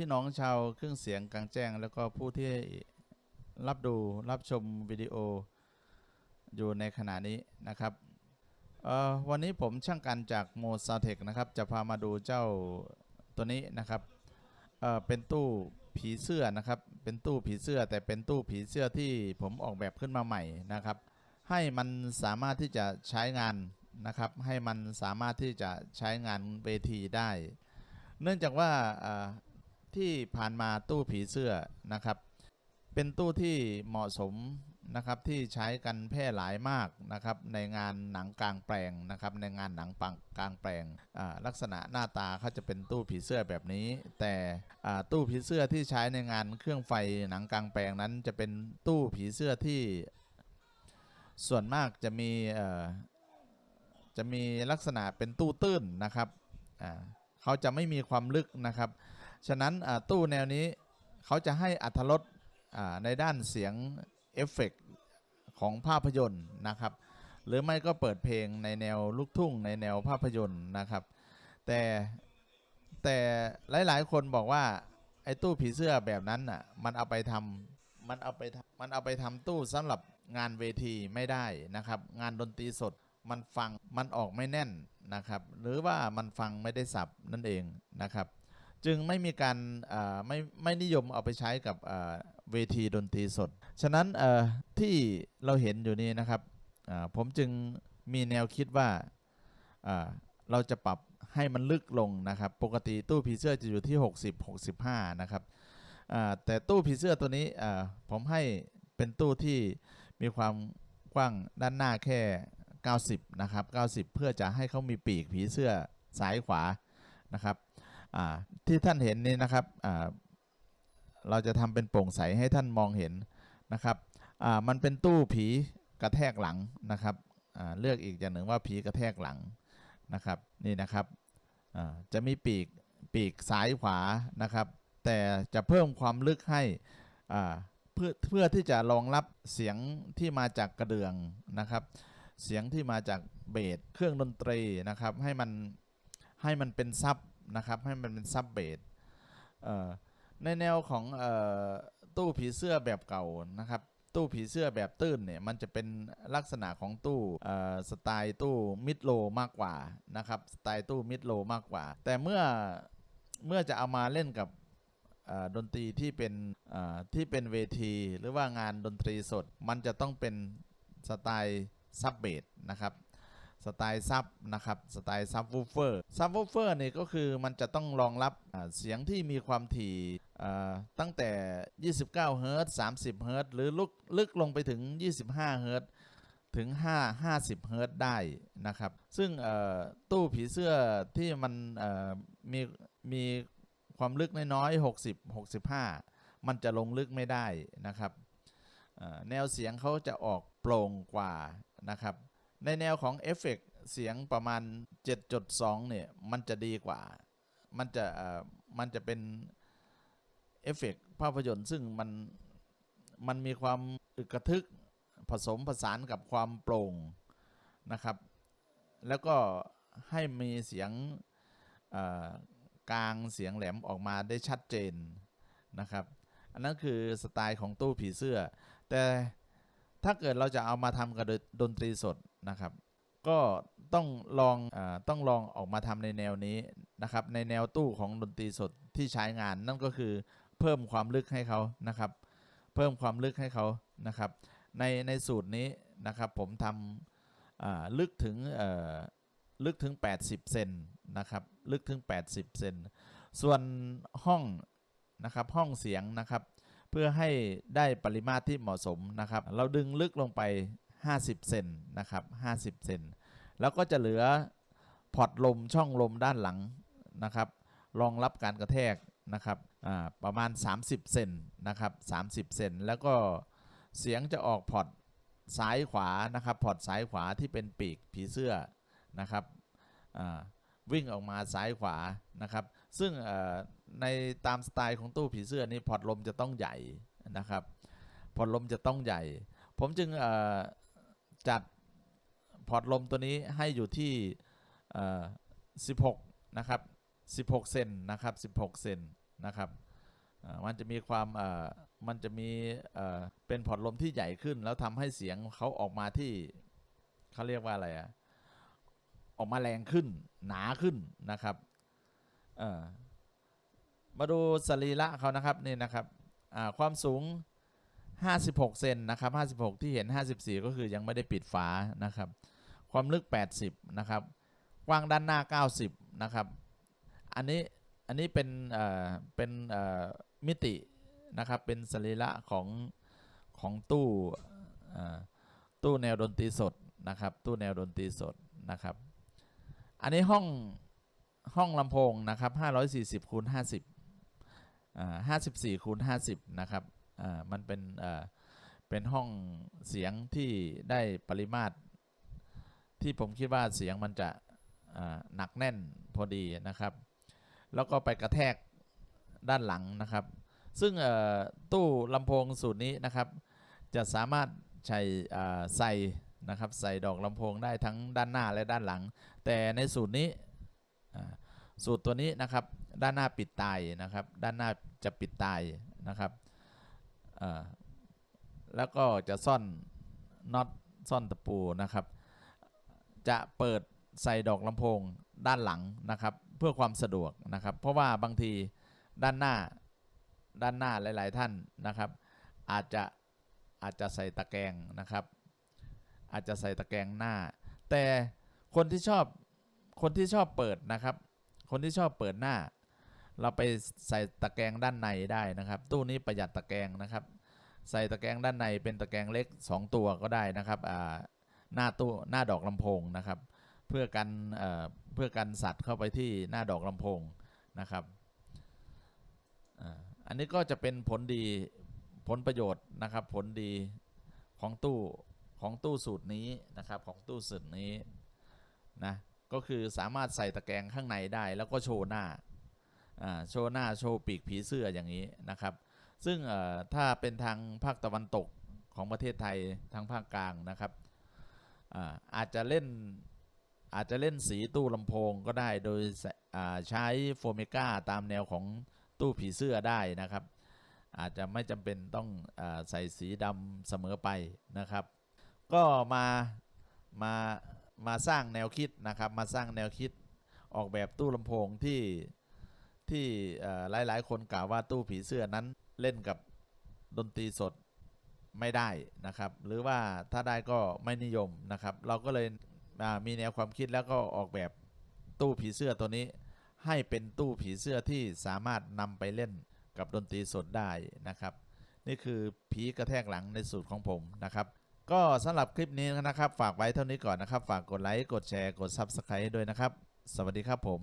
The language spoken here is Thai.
พี่น้องชาวเครื่องเสียงกลางแจ้ง แล้วก็ผู้ที่รับดูรับชมวิดีโออยู่ในขณะนี้นะครับวันนี้ผมช่างกันจากโมซาเทคนะครับ จะพามาดูเจ้าตัวนี้นะครับเเป็นตู้ผีเสื้อนะครับ เป็นตู้ผีเสื้อแต่เป็นตู้ผีเสื้อที่ผมออกแบบขึ้นมาใหม่นะครับ ให้มันสามารถที่จะใช้งานนะครับ ให้มันสามารถที่จะใช้งานเวทีได้ เนื่องจากว่า ที่ผ่านมาตู้ผีเสื้อนะครับ เป็นตู้ที่เหมาะสมนะครับที่ใช้กันแพร่หลายมากนะครับในงานหนังกลางแปลงนะครับในงานหนังปังกลางแปลงลักษณะหน้าตาเขาจะเป็นตู้ผีเสื้อแบบนี้ แต่ตู้ผีเสื้อที่ใช้ในงานเครื่องไฟหนังกลางแปลงนั้น จะเป็นตู้ผีเสื้อที่ ส่วนมากจะมีจะมีลักษณะเป็นตู้ตื้นนะครับเขาจะไม่มีความลึกนะครับ ฉะนั้นตู้แนวนี้เขาจะให้อัตรสในด้านเสียงเอฟเฟกต์ของภาพยนตร์นะครับ หรือไม่ก็เปิดเพลงในแนวลูกทุ่งในแนวภาพยนตร์นะครับ แต่แต่หลาย ๆ คนบอกว่าไอ้ตู้ผีเสื้อแบบนั้นน่ะมันเอาไปทำมันเอาไปทำมันเอาไปทำตู้สำหรับงานเวทีไม่ได้นะครับ งานดนตรีสดมันฟังมันออกไม่แน่นนะครับ หรือว่ามันฟังไม่ได้สับนั่นเองนะครับ จึงไม่มีการไม่ไม่นิยมเอาไปใช้กับเวทีดนตรีสด ฉะนั้นที่เราเห็นอยู่นี้นะครับผมจึงมีแนวคิดว่าเราจะปรับให้มันลึกลงนะครับ ปกติตู้ผีเสื้อจะอยู่ที่ 60 65 นะครับแต่ตู้ผีเสื้อตัวนี้ผมให้เป็นตู้ที่มีความกว้างด้านหน้าแค่ 90 นะครับ 90 เพื่อจะให้เขามีปีกผีเสื้อซ้ายขวานะครับ ที่ท่านเห็นนี่นะครับเราจะทำเป็นโปร่งใสให้ท่านมองเห็นนะครับมันเป็นตู้ผีกระแทกหลังนะครับเลือกอีกอย่างหนึ่งว่าผีกระแทกหลังนะครับนี่นะครับจะมีปีกปีกซ้ายขวานะครับ แต่จะเพิ่มความลึกให้เพื่อเพื่อที่จะรองรับเสียงที่มาจากกระเดื่องนะครับ เสียงที่มาจากเบสเครื่องดนตรีนะครับ ให้มันให้มันเป็นซับ นะครับให้มันเป็นซับเบสในแนวของออตู้ผีเสื้อแบบเก่านะครับ ตู้ผีเสื้อแบบตื้นเนี่ยมันจะเป็นลักษณะของตู้สไตล์ตู้มิดโลมากกว่านะครับสไตล์ตู้มิดโลมากกว่า แต่เมื่อเมื่อจะเอามาเล่นกับดนตรีที่เป็นที่เป็นเวที หรือว่างานดนตรีสด มันจะต้องเป็นสไตล์ซับเบสนะครับ สไตล์ซับนะครับสไตล์ซับวูเฟอร์ซับวูเฟอร์นี่ก็คือมันจะต้องรองรับเสียงที่มีความถี่ตั้งแต่ 29 เฮิรต30 เฮิรตหรือลึกลึกลงไปถึง 25 เฮิรตถึง 5 50 เฮิรตได้นะครับ ซึ่งตู้ผีเสื้อที่มันมีมีความลึกน้อยๆ60 65 มันจะลงลึกไม่ได้นะครับแนวเสียงเขาจะออกโปร่งกว่านะครับ ในแนวของเอฟเฟกต์เสียงประมาณ 7.2 เนี่ย มันจะดีกว่า มันจะมันจะเป็นเอฟเฟกต์ภาพยนตร์ซึ่งมันมันมีความอึกระทึกผสมผสานกับความโปร่งนะครับ แล้วก็ให้มีเสียงกลางเสียงแหลมออกมาได้ชัดเจนนะครับ อันนั้นคือสไตล์ของตู้ผีเสื้อ แต่ ถ้าเกิดเราจะเอามาทำกับดนตรีสดนะครับ ก็ต้องลองอต้องลองออกมาทำในแนวนี้นะครับ ในแนวตู้ของดนตรีสดที่ใช้งานนั่นก็คือเพิ่มความลึกให้เขานะครับ เพิ่มความลึกให้เขานะครับ ในในสูตรนี้นะครับผมทำลึกถึงลึกถึง 80 เซนนะครับ ลึกถึง 80 เซน ส่วนห้องนะครับห้องเสียงนะครับ พื่อให้ได้ปริมาตรที่เหมาะสมนะครับ เราดึงลึกลงไป 50 เซนนะครับ 50 เซน แล้วก็จะเหลือพอร์ตลมช่องลมด้านหลังนะครับ รองรับการกระแทกนะครับประมาณ 30 เซนนะครับ 30 เซน แล้วก็เสียงจะออกพอร์ตซ้ายขวานะครับพอร์ตซ้ายขวาที่เป็นปีกผีเสื้อนะครับวิ่งออกมาซ้ายขวานะครับ ซึ่ง ในตามสไตล์ของตู้ผีเสื้อนี่พอร์ตลมจะต้องใหญ่นะครับพอร์ตลมจะต้องใหญ่ ผมจึงจัดพอร์ตลมตัวนี้ให้อยู่ที่ 16 นะครับ 16 เซนนะครับ 16 เซนนะครับมันจะมีความมันจะมีเป็นพอร์ตลมที่ใหญ่ขึ้น แล้วทำให้เสียงเขาออกมาที่เขาเรียกว่าอะไรอะออกมาแรงขึ้นหนาขึ้นนะครับ เออ มาดูสรีระเขานะครับนี่นะครับความสูง 56 เซนนะครับ 56 ที่เห็น 54 ก็คือยังไม่ได้ปิดฝานะครับ ความลึก 80 นะครับ กว้างด้านหน้า 90 นะครับ อันนี้อันนี้เป็นเอ่อเป็นเอ่อมิตินะครับ เป็นสรีระของของตู้ตู้แนวดนตรีสดนะครับ ตู้แนวดนตรีสดนะครับ อันนี้ห้องห้องลำโพงนะครับ 540คูณ50 อ่า54คูณ50นะครับมันเป็นเป็นห้องเสียงที่ได้ปริมาตร ที่ผมคิดว่าเสียงมันจะหนักแน่นพอดีนะครับ แล้วก็ไปกระแทกด้านหลังนะครับ ซึ่งตู้ลำโพงสูตรนี้นะครับ จะสามารถใช้อ่ใส่นะครับใส่ดอกลำโพงได้ทั้งด้านหน้าและด้านหลัง แต่ในสูตรนี้ สูตรตัวนี้นะครับ ด้านหน้าปิดตายนะครับ ด้านหน้าจะปิดตายนะครับแล้วก็จะซ่อนน็อตซ่อนตะปูนะครับ จะเปิดใส่ดอกลำโพงด้านหลังนะครับ เพื่อความสะดวกนะครับ เพราะว่าบางทีด้านหน้าด้านหน้าหลาย ๆ ท่านนะครับ อาจจะอาจจะใส่ตะแกรงนะครับ อาจจะใส่ตะแกรงหน้า แต่คนที่ชอบคนที่ชอบเปิดนะครับ คนที่ชอบเปิดหน้า เราไปใส่ตะแกรงด้านในได้นะครับ ตู้นี้ประหยัดตะแกรงนะครับ ใส่ตะแกรงด้านในเป็นตะแกรงเล็ก 2 ตัวก็ได้นะครับหน้าตู้หน้าดอกลำโพงนะครับ เพื่อกันเพื่อกันสัตว์เข้าไปที่หน้าดอกลำโพงนะครับอันนี้ก็จะเป็นผลดีผลประโยชน์นะครับ ผลดีของตู้ของตู้สูตรนี้นะครับ ของตู้สูตรนี้นะ ก็คือสามารถใส่ตะแกรงข้างในได้แล้วก็โชว์หน้าโชว์หน้าโชว์ปีกผีเสื้ออย่างนี้นะครับ ซึ่งถ้าเป็นทางภาคตะวันตกของประเทศไทยทางภาคกลางนะครับอาอาจจะเล่นอาจจะเล่นสีตู้ลำโพงก็ได้โดยใช้โฟเมกาตามแนวของตู้ผีเสื้อได้นะครับ อาจจะไม่จำเป็นต้องอใส่สีดำเสมอไปนะครับ ก็มามา มาสร้างแนวคิดนะครับ มาสร้างแนวคิดออกแบบตู้ลำโพงที่ที่หลายหลาย ๆ คนกล่าวว่าตู้ผีเสื้อนั้นเล่นกับดนตรีสดไม่ได้นะครับ หรือว่าถ้าได้ก็ไม่นิยมนะครับ เราก็เลยมีแนวความคิดแล้วก็ออกแบบตู้ผีเสื้อตัวนี้ ให้เป็นตู้ผีเสื้อที่สามารถนำไปเล่นกับดนตรีสดได้นะครับ นี่คือผีกระแทกหลังในสูตรของผมนะครับ ก็สำหรับคลิปนี้นะครับ ฝากไว้เท่านี้ก่อนนะครับ ฝากกดไลค์ กดแชร์ กด Subscribe ด้วยนะครับ สวัสดีครับผม